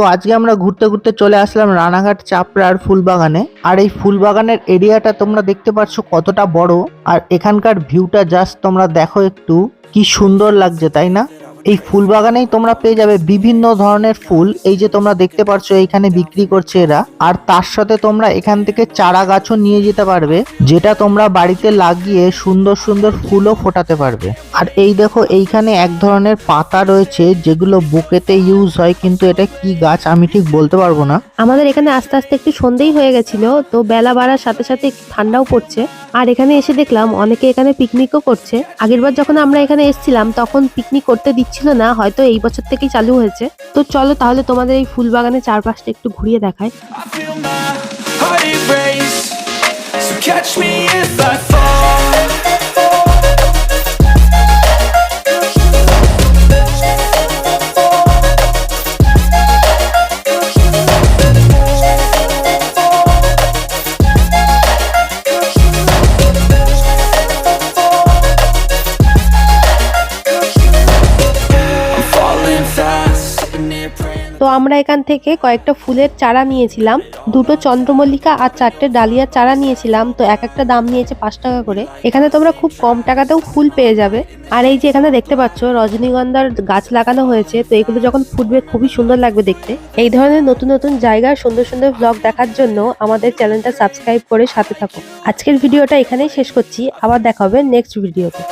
তো আজকে আমরা ঘুরতে ঘুরতে চলে আসলাম রানাঘাট চাপড়ার ফুলবাগানে। আর এই ফুলবাগানের এরিয়াটা তোমরা দেখতে পাচ্ছ কতটা বড়। আর এখানকার ভিউটা জাস্ট তোমরা দেখো একটু। কি সুন্দর লাগছে, তাই না? এই ফুল বাগানেই তোমরা পেয়ে যাবে বিভিন্ন ধরনের ফুল। এই যে তোমরা দেখতে পাচ্ছ এইখানে বিক্রি করছে এরা। আর তার সাথে তোমরা এখান থেকে চারা গাছও নিয়ে যেতে পারবে, যেটা তোমরা বাড়িতে লাগিয়ে সুন্দর সুন্দর ফুলও ফোটাতে পারবে। আর এই দেখো, এইখানে এক ধরনের পাতা রয়েছে, যেগুলো বুকেতে ইউজ হয়, কিন্তু এটা কি গাছ আমি ঠিক বলতে পারব না। আমাদের এখানে আস্তে আস্তে একটু সন্ধেই হয়ে গেছিল, তো বেলা বাড়ার সাথে সাথে ঠান্ডাও পড়ছে। আর এখানে এসে দেখলাম, অনেকে এখানে পিকনিকও করছে। আগেরবার যখন আমরা এখানে এসেছিলাম, তখন পিকনিক করতে দিচ্ছিল না, হয়তো এই বছর থেকেই চালু হয়েছে। তো চলো তাহলে তোমাদের এই ফুল বাগানের চারপাশটা একটু ঘুরিয়ে দেখায় catch me if I fall. তো আমরা এখান থেকে কয়েকটা ফুলের চারা নিয়েছিলাম। দুটো চন্দ্রমল্লিকা আর চারটে ডালিয়ার চারা নিয়েছিলাম। তো এক একটা দাম নিয়েছে পাঁচ টাকা করে। এখানে তোমরা খুব কম টাকাতেও ফুল পেয়ে যাবে। আর এই যে এখানে দেখতে পাচ্ছ, রজনীগন্ধার গাছ লাগানো হয়েছে। তো এগুলো যখন ফুটবে, খুবই সুন্দর লাগবে দেখতে। এই ধরনের নতুন নতুন জায়গার সুন্দর সুন্দর ব্লগ দেখার জন্য আমাদের চ্যানেলটা সাবস্ক্রাইব করে সাথে থাকো। আজকের ভিডিওটা এখানেই শেষ করছি। আবার দেখা হবে নেক্সট ভিডিওতে